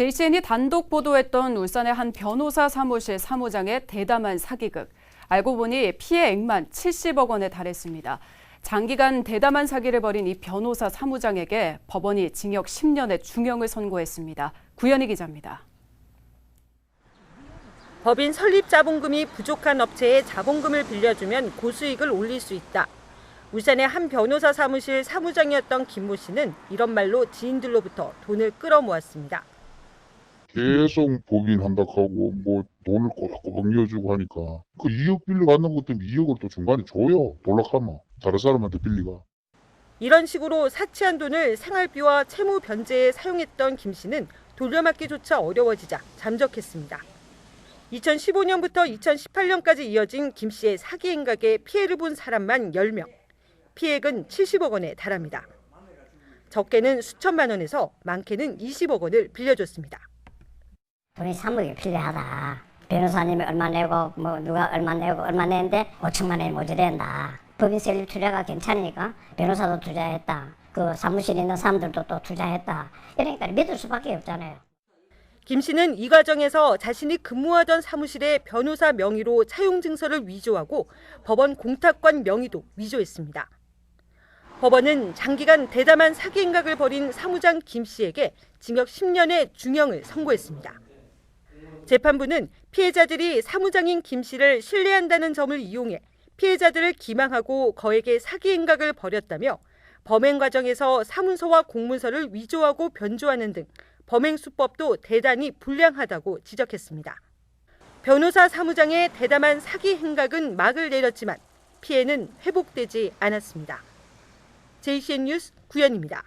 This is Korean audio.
JCN이 단독 보도했던 울산의 한 변호사 사무실 사무장의 대담한 사기극. 알고 보니 피해액만 70억 원에 달했습니다. 장기간 대담한 사기를 벌인 이 변호사 사무장에게 법원이 징역 10년의 중형을 선고했습니다. 구현희 기자입니다. 법인 설립 자본금이 부족한 업체에 자본금을 빌려주면 고수익을 올릴 수 있다. 울산의 한 변호사 사무실 사무장이었던 김모 씨는 이런 말로 지인들로부터 돈을 끌어모았습니다. 계속 법인한다 하고 뭐 돈을 꼬박꼬박 이어주고 하니까 그 2억 빌려 가는 것 때문에 2억을 또 중간에 줘요 돌락하면 다른 사람한테 빌리가 이런 식으로 사치한 돈을 생활비와 채무 변제에 사용했던 김 씨는 돌려막기조차 어려워지자 잠적했습니다. 2015년부터 2018년까지 이어진 김 씨의 사기 행각에 피해를 본 사람만 10명, 피해액은 70억 원에 달합니다. 적게는 수천만 원에서 많게는 20억 원을 빌려줬습니다. 돈이 3억이 필요하다. 변호사님이 얼마 내고 뭐 누가 얼마 내고 얼마 내는데 5천만 원이 모자란다. 법인 설립 투자가 괜찮으니까 변호사도 투자했다. 그 사무실에 있는 사람들도 또 투자했다. 이러니까 믿을 수밖에 없잖아요. 김 씨는 이 과정에서 자신이 근무하던 사무실의 변호사 명의로 차용 증서를 위조하고 법원 공탁관 명의도 위조했습니다. 법원은 장기간 대담한 사기 행각을 벌인 사무장 김 씨에게 징역 10년의 중형을 선고했습니다. 재판부는 피해자들이 사무장인 김 씨를 신뢰한다는 점을 이용해 피해자들을 기망하고 거액의 사기 행각을 벌였다며 범행 과정에서 사문서와 공문서를 위조하고 변조하는 등 범행 수법도 대단히 불량하다고 지적했습니다. 변호사 사무장의 대담한 사기 행각은 막을 내렸지만 피해는 회복되지 않았습니다. JCN 뉴스 구현입니다.